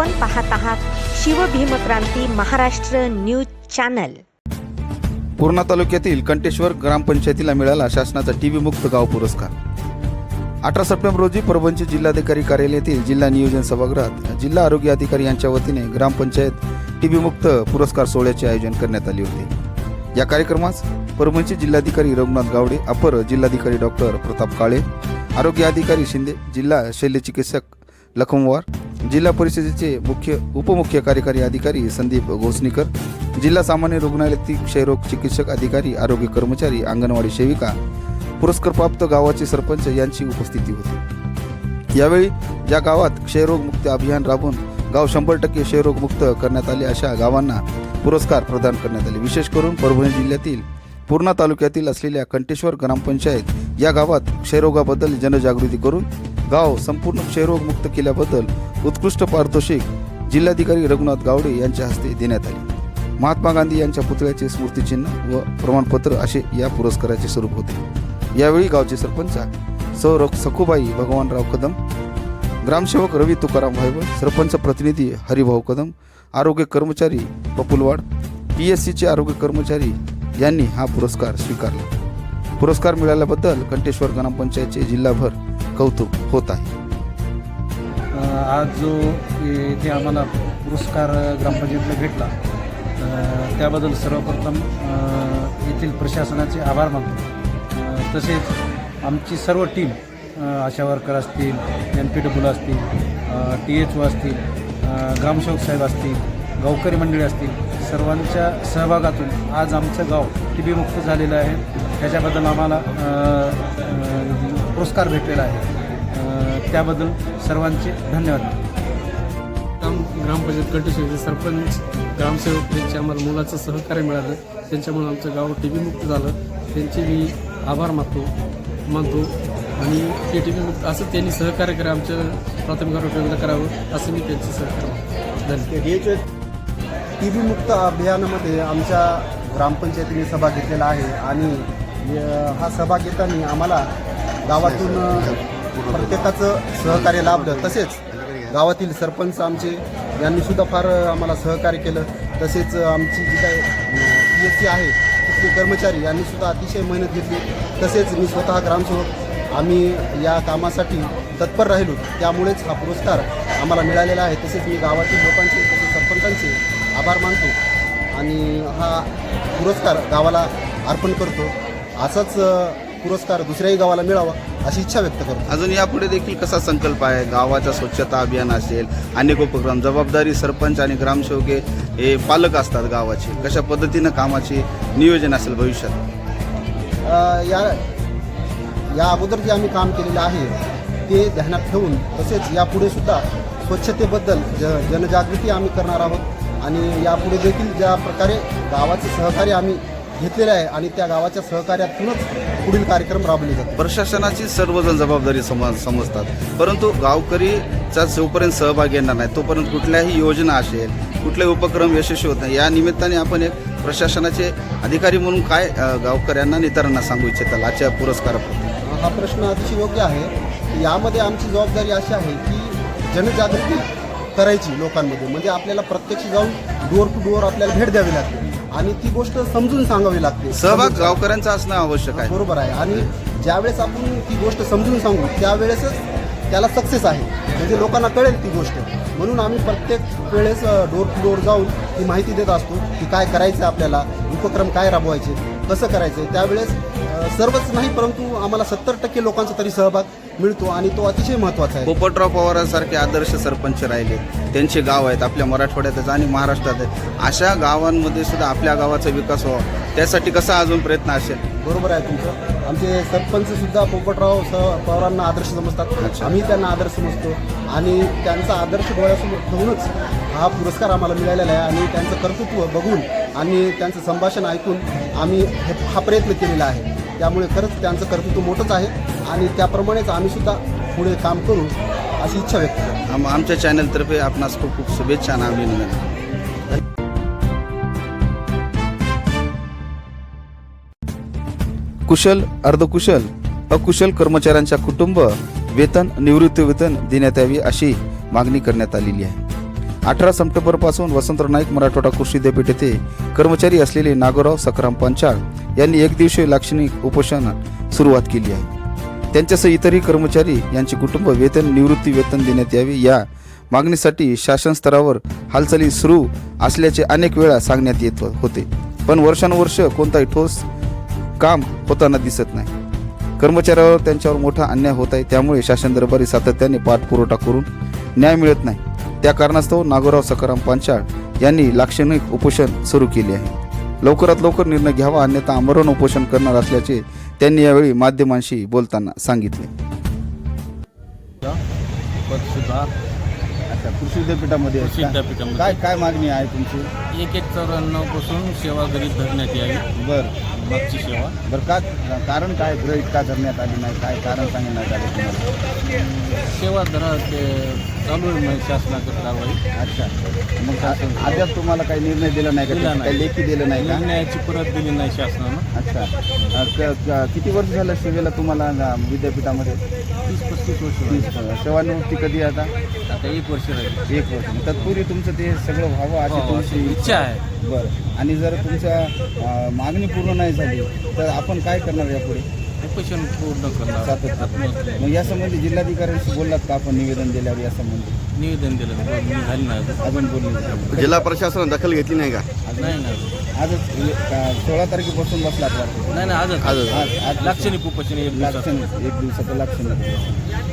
आपण पाहत आहात शिवभीमक्रांती महाराष्ट्र न्यूज चॅनल. पूर्णा तालुक्यातील कंटेश्वर ग्रामपंचायतीला मिळाला शासनाचा टीव्ही मुक्त गाव पुरस्कार. अठरा सप्टेंबर रोजी परभणचे जिल्हाधिकारी कार्यालयातील जिल्हा नियोजन सभागृहात जिल्हा आरोग्य अधिकारी यांच्या वतीने ग्रामपंचायत टीबी मुक्त पुरस्कार सोहळ्याचे आयोजन करण्यात आले होते. या कार्यक्रमास परभणचे जिल्हाधिकारी रघुनाथ गावडे अपर जिल्हाधिकारी डॉक्टर प्रताप काळे आरोग्य अधिकारी शिंदे जिल्हा शल्यचिकित्सक लखमवार जिल्हा परिषदेचे मुख्य उपमुख्य कार्यकारी अधिकारी संदीप घोसणीकर जिल्हा सामान्य रुग्णालयातील क्षयरोग चिकित्सक अधिकारी आरोग्य कर्मचारी अंगणवाडी सेविका पुरस्कारप्राप्त गावाचे सरपंच यांची उपस्थिती होती. यावेळी ज्या गावात क्षयरोगमुक्त अभियान राबवून गाव शंभर टक्के क्षयरोग मुक्त करण्यात आले अशा गावांना पुरस्कार प्रदान करण्यात आले. विशेष करून परभणी जिल्ह्यातील पूर्णा तालुक्यातील असलेल्या कंटेश्वर ग्रामपंचायत या गावात क्षयरोगाबद्दल जनजागृती करून गाव संपूर्ण क्षयरोग मुक्त केल्याबद्दल उत्कृष्ट पारितोषिक जिल्हाधिकारी रघुनाथ गावडे यांच्या हस्ते देण्यात आले. महात्मा गांधी यांच्या पुतळ्याचे स्मृतिचिन्ह व प्रमाणपत्र असे या पुरस्काराचे स्वरूप होते. यावेळी गावचे सरपंच सौ. सखुबाई भगवानराव कदम ग्रामसेवक रवी तुकाराम भाईबळ सरपंच प्रतिनिधी हरिभाऊ कदम आरोग्य कर्मचारी पपुलवाड पी एस सीचे आरोग्य कर्मचारी यांनी हा पुरस्कार स्वीकारला. पुरस्कार मिळाल्याबद्दल कंटेश्वर ग्रामपंचायतचे जिल्हाभर कौतुक होत आहे. आज जो इथे आम्हाला पुरस्कार ग्रामपंचायतीला भेटला त्याबद्दल सर्वप्रथम येथील प्रशासनाचे आभार मानतो. तसेच आमची सर्व टीम आशा वर्कर असतील एन पी डब्ल्यू असतील टी एच ओ असतील ग्रामसेवक साहेब असतील गावकरी मंडळी असतील सर्वांच्या सहभागातून आज आमचं गाव टी बी मुक्त झालेलं आहे. त्याच्याबद्दल आम्हाला पुरस्कार भेटलेला आहे. त्याबद्दल सर्वांचे धन्यवाद. ग्राम ग्रामपंचायत कंटेश्वरचे सरपंच ग्रामसेवक यांचे आम्हाला मुलाचं सहकार्य मिळालं. त्यांच्यामुळे आमचं गाव टी व्ही मुक्त झालं. त्यांचे मी आभार मानतो मानतो आणि ते टी मुक्त असं त्यांनी सहकार्य करा आमच्या प्राथमिक आरोग्य केंद्र करावं असं मी त्यांचं सहकार्य मानतो. धन्यवाद. टी व्ही मुक्त अभियानामध्ये आमच्या ग्रामपंचायतीने सभा घेतलेला आहे आणि हा सभा घेताना आम्हाला गावातून प्रत्येकाचं सहकार्य लाभलं. तसेच गावातील सरपंच आमचे यांनी सुद्धा फार आम्हाला सहकार्य केलं. तसेच आमची जी काय पी एस सी आहे तिथले कर्मचारी यांनी सुद्धा अतिशय मेहनत घेतली. तसेच मी स्वतः ग्रामसेवक आम्ही या कामासाठी तत्पर राहिलो. त्यामुळेच हा पुरस्कार आम्हाला मिळालेला आहे. तसेच मी गावातील लोकांचे तसेच सरपंचांचे आभार मानतो आणि हा पुरस्कार गावाला अर्पण करतो. असाच पुरस्कार दुसऱ्याही गावाला मिळावा अशी इच्छा व्यक्त करतो. अजून यापुढे देखील कसा संकल्प आहे? गावाचा स्वच्छता अभियान असेल अनेक उपक्रम जबाबदारी सरपंच आणि ग्रामसेवके हे पालक असतात गावाचे. कशा पद्धतीनं कामाचे नियोजन असेल भविष्यात? या या अगोदर जे आम्ही काम केलेलं आहे ते ध्यानात ठेवून तसेच यापुढे सुद्धा स्वच्छतेबद्दल ज जनजागृती आम्ही करणार आहोत. आणि यापुढे देखील ज्या प्रकारे गावाचे सहकार्य आम्ही घेतलेलं आहे आणि त्या गावाच्या सहकार्यातूनच पुढील कार्यक्रम राबवले जातात प्रशासनाची सर्वजण जबाबदारी सम समजतात. परंतु गावकरीचा जोपर्यंत सहभाग येणार नाही तोपर्यंत कुठल्याही योजना असेल कुठलाही उपक्रम यशस्वी होत नाही. या निमित्ताने आपण एक प्रशासनाचे अधिकारी म्हणून काय गावकऱ्यांना नेत्यांना सांगू इच्छिताल? आजच्या पुरस्काराप्रती. हा प्रश्न अतिशय योग्य आहे. यामध्ये आमची जबाबदारी अशी आहे की जनजागृती करायची लोकांमध्ये. म्हणजे आपल्याला प्रत्यक्ष जाऊन डोअर टू डोअर आपल्याला भेट द्यावी लागते. आणि ती गोष्ट समजून सांगावी लागते. सहभाग गावकऱ्यांचा असणं आवश्यक आहे. बरोबर आहे. आणि ज्यावेळेस आपण ती गोष्ट समजून सांगू त्यावेळेसच त्याला सक्सेस आहे. म्हणजे लोकांना कळेल ती गोष्ट. म्हणून आम्ही प्रत्येक वेळेस डोर टू डोर जाऊन ती माहिती देत असतो की काय करायचं आपल्याला उपक्रम काय राबवायचे कसं करायचं त्यावेळेस सर्वच नाही परंतु आम्हाला सत्तर टक्के लोकांचा तरी सहभाग मिळतो आणि तो अतिशय महत्त्वाचा आहे. पोपटराव पवारांसारखे आदर्श सरपंच राहिले. त्यांचे गाव आहेत आपल्या मराठवाड्यातच आणि महाराष्ट्रात आहेत. अशा गावांमध्ये सुद्धा आपल्या गावाचा विकास व्हावा. त्यासाठी कसा अजून प्रयत्न असेल? बरोबर आहे तुमचं. आमचे सरपंच सुद्धा पोपटराव स पवारांना आदर्श समजतात. आम्ही त्यांना आदर्श समजतो. आणि त्यांचा आदर्श डोळ्यासमोर ठेवूनच हा पुरस्कार आम्हाला मिळालेला आहे. आणि त्यांचं कर्तृत्व बघून आणि त्यांचं संभाषण ऐकून आम्ही हे हा प्रयत्न केलेला आहे. त्यामुळे खरंच त्यांचं कर्तृत्व मोठंच आहे आणि त्याप्रमाणेच आम्ही सुद्धा पुढे काम करू अशी इच्छा व्यक्त करतो. आम आमच्या चॅनलतर्फे आपणास खूप खूप शुभेच्छा आणि अभिनंदन. कुशल अर्धकुशल अकुशल कर्मचाऱ्यांच्या कुटुंब वेतन निवृत्ती वेतन देण्यात यावी अशी मागणी करण्यात आलेली आहे. अठरा सप्टेंबरपासून वसंतराव नाईक मराठवाडा कृषी विद्यापीठ येथे कर्मचारी असलेले नागोराव सखाराम पंचाळ यांनी एक दिवसीय लाक्षणिक उपोषण सुरुवात केली आहे. त्यांच्यासह इतरही कर्मचारी यांचे कुटुंब वेतन निवृत्ती वेतन देण्यात यावे या मागणीसाठी शासन स्तरावर हालचाली सुरू असल्याचे अनेक वेळा सांगण्यात येत होते. पण वर्षानुवर्ष कोणताही ठोस काम होताना दिसत नाही. कर्मचाऱ्यावर त्यांच्यावर मोठा अन्याय होत आहे त्यामुळे शासन दरबारी सातत्याने पाठपुरवठा करून न्याय मिळत नाही. त्या कारणास्तव नागोराव सकाराम पांचाळ यांनी लाक्षणिक उपोषण सुरू केले आहे. लवकरात लवकर निर्णय घ्यावा अन्यथा आमरण उपोषण करणार असल्याचे त्यांनी यावेळी माध्यमांशी बोलताना सांगितले. कृषी? विद्यापीठामध्ये काय काय मागणी आहे तुमची? एक एक चौऱ्याण्णवपासून सेवा गरीब धरण्यात यावी. बरं. मागची सेवा. बरं का कारण काय? गृहित का धरण्यात आली नाही? काय कारण सांगण्यात आलं तुम्हाला? सेवा दरा ते चालू आहे म्हणजे शासनाकडे कारवाई. अच्छा. मग आ- अद्याप तुम्हाला काही निर्णय दिला नाही का? दिला नाही. काही लेखी दिलं नाही का? निर्णयाची परत दिली नाही शासनानं. अच्छा. अ, क- क- किती वर्ष झालं सेवेला तुम्हाला अ, विद्यापीठामध्ये? तीस पस्तीस वर्ष तीस झाली. सेवानिवृत्ती कधी आता? आता एक वर्ष राहील. एक वर्ष. मग तत्पूर्वी तुमचं ते सगळं व्हावं हो, अशी अशी तुमची इच्छा आहे. बरं. आणि जर तुमच्या अ, मागणी पूर्ण नाही झाली तर आपण काय करणार यापुढे? उपोषण पूर्ण करणार. सातत्याने मग यासंबंधी जिल्हाधिकाऱ्यांशी बोललात का आपण निवेदन दिल्यावर यासंबंधी? निवेदन दिलं झाली नाही अजून. बोलले. जिल्हा प्रशासनानं दखल घेतली नाही का? नाही नाही आजच सोळा तारखेपासून वाटतं. नाही नाही आजच. आज आज लाक्षणिक उपोषण एक लाक्षणिक एक दिवसाचं लाक्षणिक